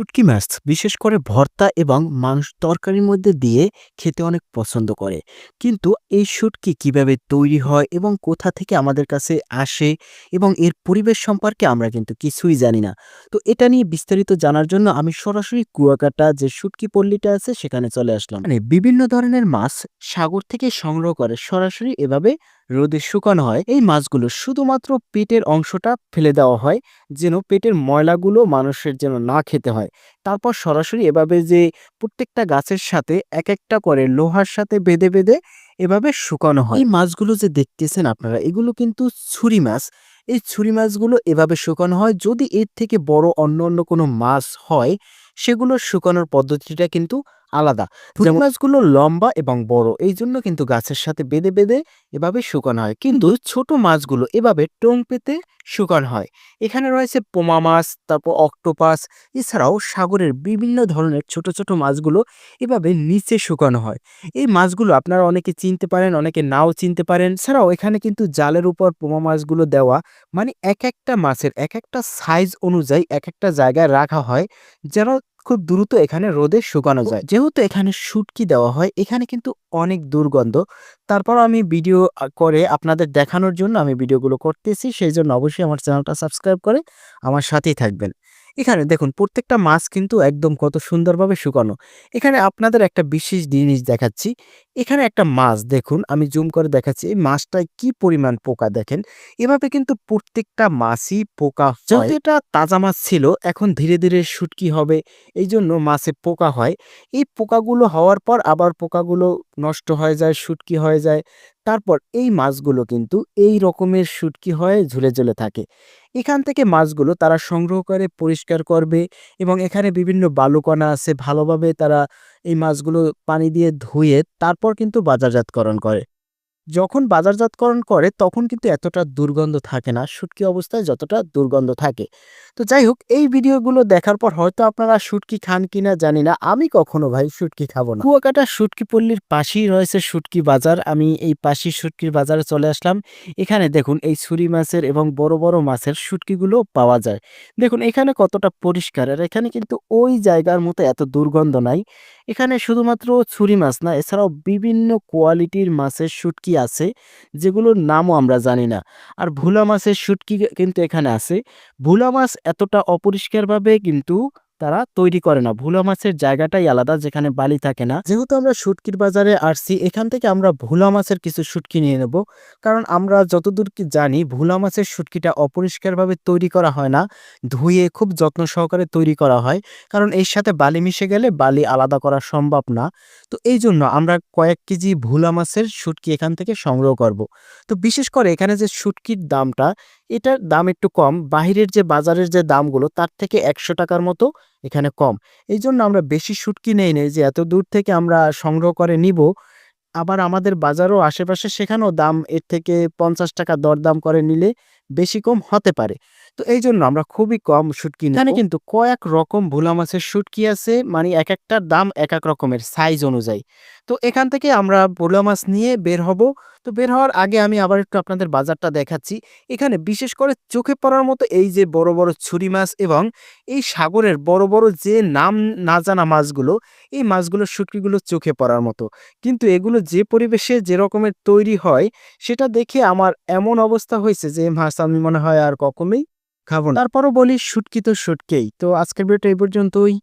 শুটকি মাছ বিশেষ করে ভর্তা এবং মাংস তরকারির মধ্যে দিয়ে খেতে অনেক পছন্দ করে। কিন্তু এই শুটকি কীভাবে তৈরি হয় এবং কোথা থেকে আমাদের কাছে আসে এবং এর পরিবেশ সম্পর্কে আমরা কিন্তু কিছুই জানি না। তো এটা নিয়ে বিস্তারিত জানার জন্য আমি সরাসরি কুয়াকাটা যে শুটকি পল্লীটা আছে সেখানে চলে আসলাম। মানে বিভিন্ন ধরনের মাছ সাগর থেকে সংগ্রহ করে সরাসরি এভাবে রোদে শুকানো হয়, এই মাছগুলো শুধুমাত্র পেটের অংশটা ফেলে দেওয়া হয়, যেন পেটের ময়লাগুলো মানুষের যেন না খেতে হয়। তারপর সরাসরি এভাবে যে প্রত্যেকটা গাছের সাথে এক একটা করে লোহার সাথে বেঁধে বেঁধে এভাবে শুকানো হয়। এই মাছগুলো যে দেখতেছেন আপনারা, এগুলো কিন্তু ছুরি মাছ। এই ছুরি মাছগুলো এভাবে শুকানো হয়, যদি এর থেকে বড় অন্য অন্য কোনো মাছ হয়, সেগুলো শুকানোর পদ্ধতিটা কিন্তু আলাদা। ছুরি মাছগুলো লম্বা এবং বড় এই জন্য কিন্তু গাছের সাথে বেঁধে বেঁধে এভাবে শুকানো হয়। কিন্তু ছোট মাছগুলো এভাবে টোং পেতে শুকানো হয়। এখানে রয়েছে পোমা মাছ তারপর অক্টোপাস এছাড়াও সাগরের বিভিন্ন ধরনের ছোট ছোট মাছগুলো এভাবে নিচে শুকানো হয়। এই মাছগুলো আপনারা অনেকে চিনতে পারেন অনেকে নাও চিনতে পারেন। ছাড়াও এখানে কিন্তু জালের উপর পোমা মাছগুলো দেওয়া মানে এক একটা মাছের এক একটা সাইজ অনুযায়ী এক একটা জায়গায় রাখা হয় যেন খুব দ্রুত এখানে রোদে শুকানো যায়। যেহেতু এখানে শুটকি দেওয়া হয়, এখানে কিন্তু অনেক দুর্গন্ধ। তারপর আমি ভিডিও করে আপনাদের দেখানোর জন্য আমি ভিডিওগুলো করতেছি। সেই জন্য অবশ্যই আমার চ্যানেলটা সাবস্ক্রাইব করে আমার সাথেই থাকবেন। এখানে দেখুন, প্রত্যেকটা মাছ কিন্তু একদম কত সুন্দরভাবে শুকানো। এখানে আপনাদের একটা বিশেষ জিনিস দেখাচ্ছি। এখানে একটা মাছ দেখুন, আমি জুম করে দেখাচ্ছি, এই মাছটায় কি পরিমাণ পোকা দেখেন? এভাবে কিন্তু প্রত্যেকটা মাছই পোকা যেহেতু এটা তাজা মাছ ছিল, এখন ধীরে ধীরে শুটকি হবে এই জন্য মাছে পোকা হয়। এই পোকাগুলো হওয়ার পর আবার পোকাগুলো নষ্ট হয়ে যায়, শুটকি হয়ে যায়। তারপর এই মাছগুলো কিন্তু এই রকমের শুটকি হয়ে ঝুলে ঝুলে থাকে। এখান থেকে মাছগুলো তারা সংগ্রহ করে, পরিষ্কার করবে এবং এখানে বিভিন্ন বালুকণা আছে, ভালোভাবে তারা এই মাছগুলো পানি দিয়ে ধুয়ে তারপর কিন্তু বাজারজাতকরণ করে। যখন বাজারজাতকরণ করে, তখন কিন্তু এতটা দুর্গন্ধ থাকে না শুটকি অবস্থায় যতটা দুর্গন্ধ থাকে। তো যাই হোক, এই ভিডিওগুলো দেখার পর হয়তো আপনারা শুটকি খান কিনা জানি না। আমি কখনো ভাই শুটকি খাব না। কুয়াকাটা শুটকি পল্লীর পাশেই রয়েছে শুটকি বাজার। আমি এই পাশেই শুটকির বাজারে চলে আসলাম। এখানে দেখুন, এই ছুরি মাছের এবং বড় বড় মাছের শুটকিগুলো পাওয়া যায়। দেখুন, এখানে কতটা পরিষ্কার। আর এখানে কিন্তু ওই জায়গার মতো এত দুর্গন্ধ নাই। এখানে শুধুমাত্র ছুরি মাছ না, এছাড়াও বিভিন্ন কোয়ালিটির মাছের শুটকি আছে? যেগুলোর নামও আমরা জানি না। আর ভোলা মাছের শুটকি কিন্তু এখানে আছে। ভোলা মাছ এতটা অপরিষ্কারভাবে কিন্তু তারা তৈরি করে না। ভোলা মাছের জায়গাটাই আলাদা, যেখানে বালি থাকে না। যেহেতু আমরা শুটকির বাজারে আসছি, এখান থেকে আমরা ভোলা মাছের কিছু শুটকি নিয়ে নেব। কারণ আমরা যতদূর কি জানি, ভোলা মাছের শুটকিটা অপরিষ্কারভাবে তৈরি করা হয় না। ধুয়ে খুব যত্ন সহকারে তৈরি করা হয়। কারণ এর সাথে বালি মিশে গেলে বালি আলাদা করা সম্ভব না। তো এই জন্য আমরা কয়েক কেজি ভোলা মাছের শুটকি এখান থেকে সংগ্রহ করব। তো বিশেষ করে এখানে যে শুটকির দামটা, এটার দাম একটু কম। বাহিরের যে বাজারের যে দামগুলো, তার থেকে একশো টাকার মতো এখানে কম। এই জন্য আমরা বেশি শুটকি নেই নেই যে এত দূর থেকে আমরা সংগ্রহ করে নিব। আবার আমাদের বাজারও আশেপাশে সেখানেও দাম এর থেকে পঞ্চাশ টাকা দরদাম করে নিলে বেশি কম হতে পারে। তো এই জন্য আমরা খুবই কম শুটকি। এখানে কিন্তু কয়েক রকম ভোলা মাছের শুটকি আছে মানে এক একটার দাম এক এক রকমের সাইজ অনুযায়ী। তো এখান থেকে আমরা ভোলা মাছ নিয়ে বের হব। তো বের হওয়ার আগে আমি আবার একটু আপনাদের বাজারটা দেখাচ্ছি। এখানে বিশেষ করে চোখে পড়ার মতো এই যে বড় বড় ছুরি মাছ এবং এই সাগরের বড় বড় যে নাম না জানা মাছগুলো, এই মাছগুলোর শুটকিগুলো চোখে পড়ার মতো। কিন্তু এগুলো যে পরিবেশে যে রকমের তৈরি হয়, সেটা দেখে আমার এমন অবস্থা হয়েছে যে মাছ আমি মনে হয় আর কখনোই খাব না। তারপরও বলি সুটকি তো সুটকেই তো আজকের ভিডিওটা এই পর্যন্তই।